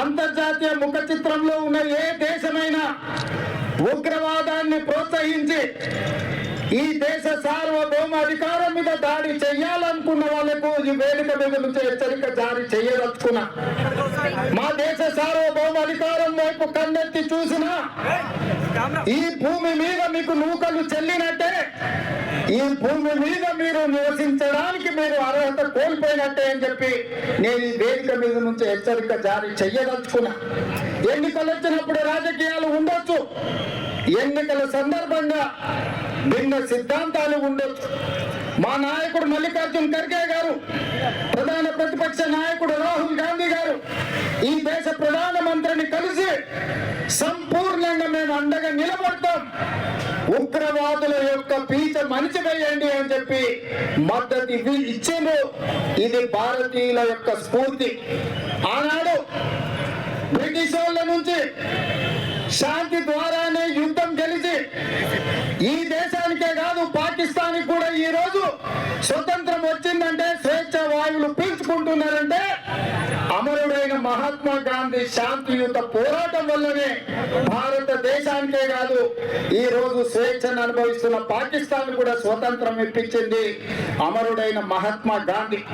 అంతర్జాతీయ ముఖ చిత్రంలో ఉన్న ఏ దేశమైనా ఉగ్రవాదాన్ని ప్రోత్సహించి ఈ దేశ సార్వభౌమ అధికారం మీద దాడి చేయాలనుకున్న వాళ్ళకు ఈ వేదిక మీద నుంచి హెచ్చరిక జారీ చేయదలుచుకున్నా. మా దేశ సార్వభౌమ అధికారం వైపు కన్నెత్తి చూసినా ఈ భూమి మీద మీకు నూకలు చెల్లినట్టే. ఈ భూమి మీద మీరు నివసించడానికి మీరు అర్హత కోల్పోయినట్టే అని చెప్పి నేను ఈ వేదిక మీద నుంచి హెచ్చరిక జారీ చెయ్యదలుచుకున్నా. ఎన్నికలు వచ్చినప్పుడు రాజకీయాలు ఉండొచ్చు. ఎన్నికల సందర్భంగా భిన్న సిద్ధాంతాలు ఉండొచ్చు. మా నాయకుడు మల్లికార్జున్ ఖర్గే గారు ప్రధాన ప్రతిపక్ష నాయకుడు రాహుల్ గాంధీ గారు ఈ దేశ ప్రధానమంత్రిని కలిసి సంపూర్ణంగా మేము అండగా నిలబడతాం. ఉగ్రవాదుల యొక్క పీచ మంచిదయ్యండి అని చెప్పి మద్దతు ఇవి ఇచ్చిండ్రు. ఇది భారతీయుల యొక్క స్ఫూర్తి. ఆనాడు బ్రిటిష్ వాళ్ళ నుంచి శాంతి ద్వారానే యుద్ధం గెలిచి ఈ దేశానికే కాదు పాకిస్తాన్ కూడా ఈ రోజు స్వతంత్రం వచ్చిందంటే స్వేచ్ఛ వాయువులు పీల్చుకుంటున్నారంటే అమరుడైన మహాత్మా గాంధీ శాంతియుత పోరాటం వల్లనే భారతదేశానికే కాదు ఈ రోజు స్వేచ్ఛను అనుభవిస్తున్న పాకిస్తాన్ కూడా స్వతంత్రం ఇప్పించింది అమరుడైన మహాత్మా గాంధీ.